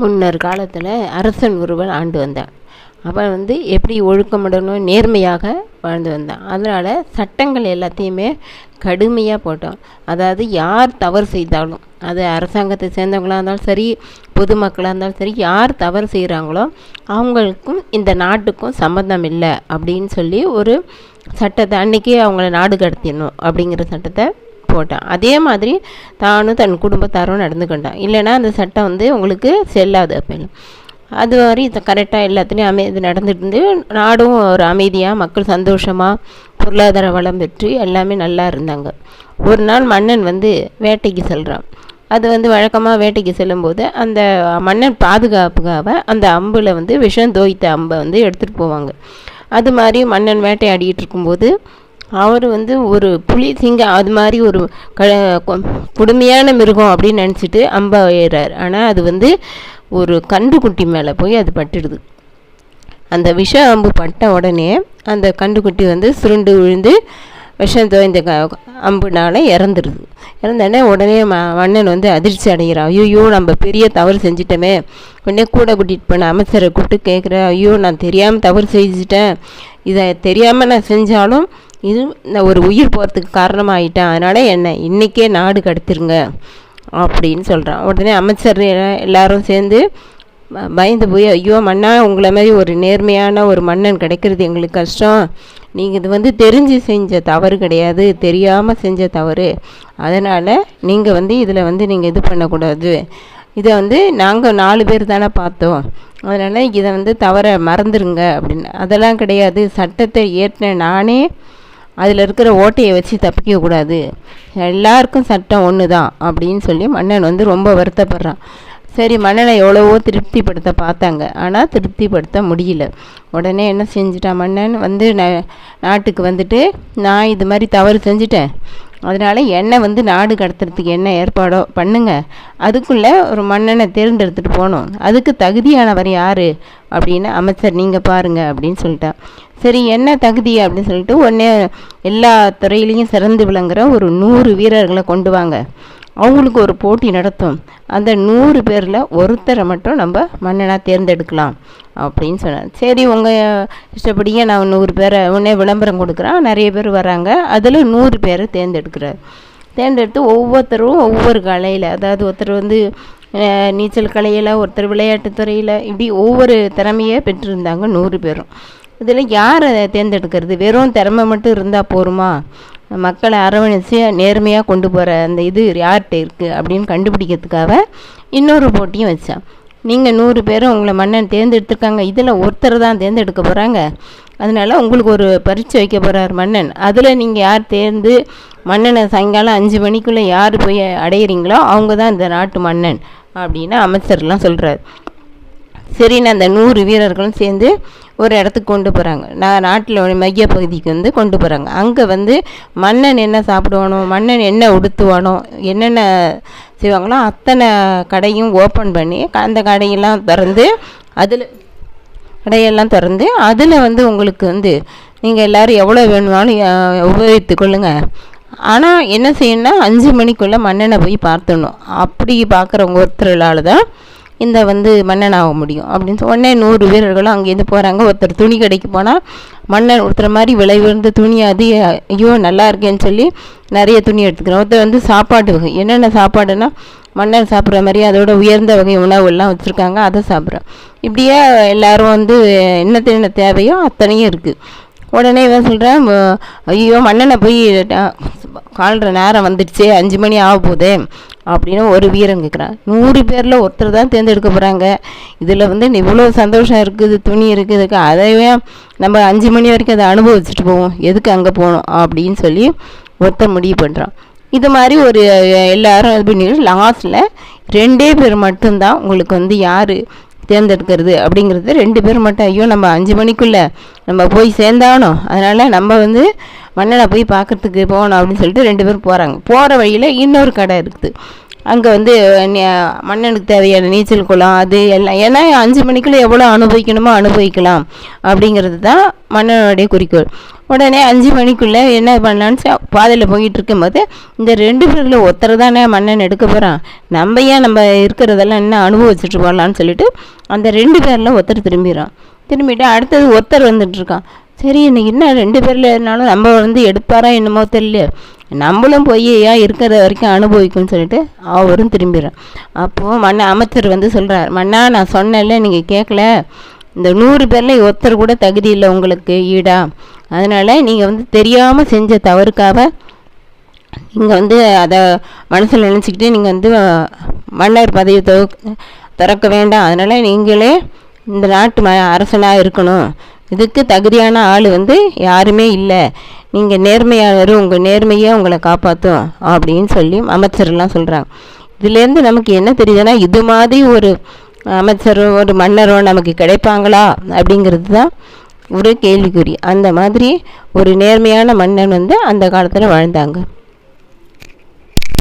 முன்னர் காலத்தில் அரசன் ஒருவன் ஆண்டு வந்தான். அவன் வந்து எப்படி ஒழுக்கமிடணும் நேர்மையாக வாழ்ந்து வந்தான். அதனால் சட்டங்கள் எல்லாத்தையுமே கடுமையாக போட்டான். அதாவது யார் தவறு செய்தாலும் அது அரசாங்கத்தை சேர்ந்தவங்களாக இருந்தாலும் சரி பொதுமக்களாக இருந்தாலும் சரி யார் தவறு செய்கிறாங்களோ அவங்களுக்கும் இந்த நாட்டுக்கும் சம்மந்தம் இல்லை அப்படின்னு சொல்லி ஒரு சட்டத்தை அன்றைக்கி அவங்கள நாடு கடத்திடணும் அப்படிங்கிற சட்டத்தை போட்டான். அதே மாதிரி தானும் தன் குடும்பத்தாரும் நடந்துக்கிட்டான் இல்லைன்னா அந்த சட்டம் வந்து உங்களுக்கு செல்லாது அப்போ அது மாதிரி இது கரெக்டாக எல்லாத்துலேயும் அமை இது நடந்துட்டு இருந்து நாடும் ஒரு அமைதியாக மக்கள் சந்தோஷமாக பொருளாதார வளம் பெற்று எல்லாமே நல்லா இருந்தாங்க. ஒரு நாள் மன்னன் வந்து வேட்டைக்கு செல்கிறான் அது வந்து வழக்கமாக வேட்டைக்கு செல்லும்போது அந்த மன்னன் பாதுகாப்புக்காக அந்த அம்பில் வந்து விஷம் தோய்த்த அம்பை வந்து எடுத்துகிட்டு போவாங்க. அது மாதிரி மன்னன் வேட்டையாடிட்டு இருக்கும்போது அவர் வந்து ஒரு புலி சிங்கம் அது மாதிரி ஒரு க கொடுமையான மிருகம் அப்படின்னு நினச்சிட்டு அம்பை ஏறார். ஆனால் அது வந்து ஒரு கன்றுக்குட்டி மேலே போய் அது பட்டுடுது. அந்த விஷ அம்பு பட்ட உடனே அந்த கன்றுக்குட்டி வந்து சுருண்டு விழுந்து விஷம் தோய்ந்த க அம்புனால இறந்துடுது இறந்தோடனே உடனே ம மன்னன் வந்து அதிர்ச்சி அடைகிறான் ஐயோ நம்ம பெரிய தவறு செஞ்சிட்டோமே. உடனே கூட கூட்டிகிட்டு போன அமைச்சரை கூப்பிட்டு கேட்குறேன் ஐயோ நான் தெரியாமல் தவறு செஞ்சிட்டேன். இதை தெரியாமல் நான் செஞ்சாலும் இது நான் ஒரு உயிர் போகிறதுக்கு காரணமாகிட்டேன் அதனால் என்னை இன்றைக்கே நாடு கடத்திருங்க அப்படின்னு சொல்கிறான் உடனே அமைச்சர் எல்லாரும் சேர்ந்து பயந்து போய் ஐயோ மன்னா உங்களை மாதிரி ஒரு நேர்மையான ஒரு மன்னன் கிடைக்கிறது எங்களுக்கு கஷ்டம். நீங்கள் இது வந்து தெரிஞ்சு செஞ்ச தவறு கிடையாது. தெரியாமல் செஞ்ச தவறு. அதனால் நீங்கள் வந்து இதில் வந்து நீங்கள் இது பண்ணக்கூடாது. இதை வந்து நாங்கள் நாலு பேர் தானே பார்த்தோம். அதனால் இதை வந்து தவற மறந்துடுங்க அப்படின்னு. அதெல்லாம் கிடையாது. சட்டத்தை ஏற்றின நானே அதில் இருக்கிற ஓட்டையை வச்சு தப்பிக்கக்கூடாது எல்லாருக்கும் சட்டம் ஒன்று தான் அப்படின்னு சொல்லி மன்னன் வந்து ரொம்ப வருத்தப்படுறான். சரி மன்னனை எவ்வளவோ திருப்திப்படுத்த பார்த்தாங்க. ஆனால் திருப்திப்படுத்த முடியல. உடனே என்ன செஞ்சிட்டான் மன்னன்? வந்து ந நாட்டுக்கு வந்துட்டு நான் இது மாதிரி தவறு செஞ்சிட்டேன். அதனால் என்னை வந்து நாடு கடத்துறதுக்கு என்ன ஏற்பாடோ பண்ணுங்க. அதுக்குள்ளே ஒரு மன்னனை தேர்ந்தெடுத்துட்டு போகணும். அதுக்கு தகுதியானவர் யார்? அப்படின்னு அமைச்சர் நீங்கள் பாருங்கள் அப்படின்னு சொல்லிட்டான் சரி என்ன தகுதி? அப்படின்னு சொல்லிட்டு உடனே எல்லா துறையிலையும் சிறந்து விளங்குற ஒரு நூறு வீரர்களை கொண்டு வாங்க. அவங்களுக்கு ஒரு போட்டி நடத்தும். அந்த நூறு பேரில் ஒருத்தரை மட்டும் நம்ம மன்னனாக தேர்ந்தெடுக்கலாம் அப்படின்னு சொன்னார். சரி உங்கள் இஷ்டப்படியே நான் நூறு பேரை உடனே விளம்பரம் கொடுக்குறேன். நிறைய பேர் வராங்க. அதில் நூறு பேரை தேர்ந்தெடுக்கிறார். தேர்ந்தெடுத்து ஒவ்வொருத்தரும் ஒவ்வொரு கலையில் அதாவது ஒருத்தர் வந்து நீச்சல் கலையில் ஒருத்தர் விளையாட்டு துறையில் இப்படி ஒவ்வொரு திறமையை பெற்றிருந்தாங்க நூறு பேரும். இதில் யாரை தேர்ந்தெடுக்கிறது? வெறும் திறமை மட்டும் இருந்தால் போருமா? மக்களை அரவணைச்சு நேர்மையாக கொண்டு போகிற அந்த இது யார்கிட்ட இருக்குது அப்படின்னு கண்டுபிடிக்கிறதுக்காக இன்னொரு போட்டியும் வச்சான். நீங்கள் நூறு பேரும் உங்களை மன்னன் தேர்ந்தெடுத்துருக்காங்க. இதில் ஒருத்தர் தான் தேர்ந்தெடுக்க போகிறாங்க அதனால் உங்களுக்கு ஒரு பரீட்சை வைக்க போகிறார் மன்னன். அதில் நீங்கள் யார் தேர்ந்து மன்னனை சாயங்காலம் அஞ்சு மணிக்குள்ளே யார் போய் அடையிறீங்களோ அவங்க தான் இந்த நாட்டு மன்னன் அப்படின்னு அமைச்சர்லாம் சொல்கிறார் சரின்னு அந்த நூறு வீரர்களும் சேர்ந்து ஒரு இடத்துக்கு கொண்டு போகிறாங்க நான் நாட்டில் மைய பகுதிக்கு வந்து கொண்டு போகிறாங்க அங்கே வந்து மன்னன் என்ன சாப்பிடுவானோ மன்னன் என்ன உடுத்துவானோ என்னென்ன செய்வாங்களோ அத்தனை கடையும் ஓப்பன் பண்ணி அந்த கடையெல்லாம் திறந்து அதில் கடையெல்லாம் திறந்து அதில் வந்து உங்களுக்கு வந்து நீங்கள் எல்லோரும் எவ்வளோ வேணுமாலும் உபயோகித்து கொள்ளுங்கள் ஆனால் என்ன செய்யணும்னா அஞ்சு மணிக்குள்ளே மன்னனை போய் பார்த்துடணும். அப்படி பார்க்குறவங்க ஒருத்தர்களால் தான் இந்த வந்து மன்னன் ஆக முடியும். அப்படின்னு உடனே நூறு வீரர்களும் அங்கேருந்து போகிறாங்க ஒருத்தர் துணி கடைக்கு போனால் மன்னன் ஒருத்தர் மாதிரி விலை உயர்ந்த துணி அது ஐயோ நல்லா இருக்கேன்னு சொல்லி நிறைய துணி எடுத்துக்கிறோம் ஒருத்தர் வந்து சாப்பாட்டு வகை என்னென்ன சாப்பாடுனா மன்னர் சாப்பிட்ற மாதிரி அதோட உயர்ந்த வகை உணவுலாம் வச்சுருக்காங்க. அதை சாப்பிட்றோம் இப்படியே எல்லோரும் வந்து என்னத்து என்ன தேவையோ அத்தனையும் இருக்குது உடனே இவன் சொல்கிறேன் ஐயோ மன்னனை போய் கால்ற நேரம் வந்துடுச்சே அஞ்சு மணி ஆக போதே அப்படின்னு ஒரு வீரன் கேட்குறான் நூறு பேரில் ஒருத்தர் தான் தேர்ந்தெடுக்க போகிறாங்க இதில் வந்து இவ்வளோ சந்தோஷம் இருக்குது துணி இருக்குது அதையே நம்ம அஞ்சு மணி வரைக்கும் அதை அனுபவிச்சுட்டு போவோம். எதுக்கு அங்கே போகணும் அப்படின்னு சொல்லி ஒருத்தர் முடிவு பண்ணுறான் இது மாதிரி ஒரு எல்லாரும் இது பண்ணி லாஸ்ட்டில் ரெண்டே பேர் மட்டும்தான் உங்களுக்கு வந்து யார் தேர்ந்தெடுக்கிறது அப்படிங்கிறது ரெண்டு பேர் மட்டும் ஐயோ நம்ம அஞ்சு மணிக்குள்ளே நம்ம போய் சேர்ந்தாகணும். அதனால் நம்ம வந்து மன்னனை போய் பார்க்கறதுக்கு போகணும் அப்படின்னு சொல்லிட்டு ரெண்டு பேரும் போகிறாங்க போகிற வழியில் இன்னொரு கடை இருக்குது. அங்கே வந்து மன்னனுக்கு தேவையான நீச்சல் குளம் அது எல்லாம் ஏன்னா அஞ்சு மணிக்குள்ளே எவ்வளோ அனுபவிக்கணுமோ அனுபவிக்கலாம் அப்படிங்கிறது தான் மன்னனுடைய குறிக்கோள். உடனே அஞ்சு மணிக்குள்ளே என்ன பண்ணலான்னு பாதையில் போயிட்டு இருக்கும்போது இந்த ரெண்டு பேரில் ஒருத்தர் தானே மன்னன் எடுக்க போகிறான் நம்ம ஏன் நம்ம இருக்கிறதெல்லாம் என்ன அனுபவிச்சுட்டு போகலான்னு சொல்லிட்டு அந்த ரெண்டு பேரில் ஒருத்தர் திரும்பிடுறான். திரும்பிட்டு அடுத்தது ஒருத்தர் வந்துட்டுருக்கான் சரி இன்னைக்கு என்ன ரெண்டு பேரில் இருந்தாலும் நம்ம வந்து எடுப்பாரா என்னமோ தெரியல. நம்மளும் போய் ஏன் இருக்கிற வரைக்கும் அனுபவிக்கும்னு சொல்லிட்டு அவரும் திரும்பிடுறான் அப்போது மன்ன அமைச்சர் வந்து சொல்கிறார் மன்னா நான் சொன்னேன்ல நீங்கள் கேட்கல இந்த நூறு பேரில் ஒருத்தர் கூட தகுதி இல்லை உங்களுக்கு ஈடா. அதனால் நீங்கள் வந்து தெரியாமல் செஞ்ச தவறுக்காக நீங்கள் வந்து அதை மனசில் நினச்சிக்கிட்டு நீங்கள் வந்து மன்னர் பதவி தொ- திறக்க வேண்டாம். அதனால் நீங்களே இந்த நாட்டு ம அரசனாக இருக்கணும். இதுக்கு தகுதியான ஆள் வந்து யாருமே இல்லை. நீங்கள் நேர்மையாளர் உங்கள் நேர்மையே உங்களை காப்பாற்றும் அப்படின்னு சொல்லி அமைச்சர்லாம் சொல்கிறாங்க இதுலேருந்து நமக்கு என்ன தெரியுதுன்னா இது மாதிரி ஒரு அமைச்சரோ ஒரு மன்னரோ நமக்கு கிடைப்பாங்களா அப்படிங்கிறது தான் ஒரு கேள்விக்குறி. அந்த மாதிரி ஒரு நேர்மையான மன்னன் வந்து அந்த காலத்தில் வாழ்ந்தாங்க.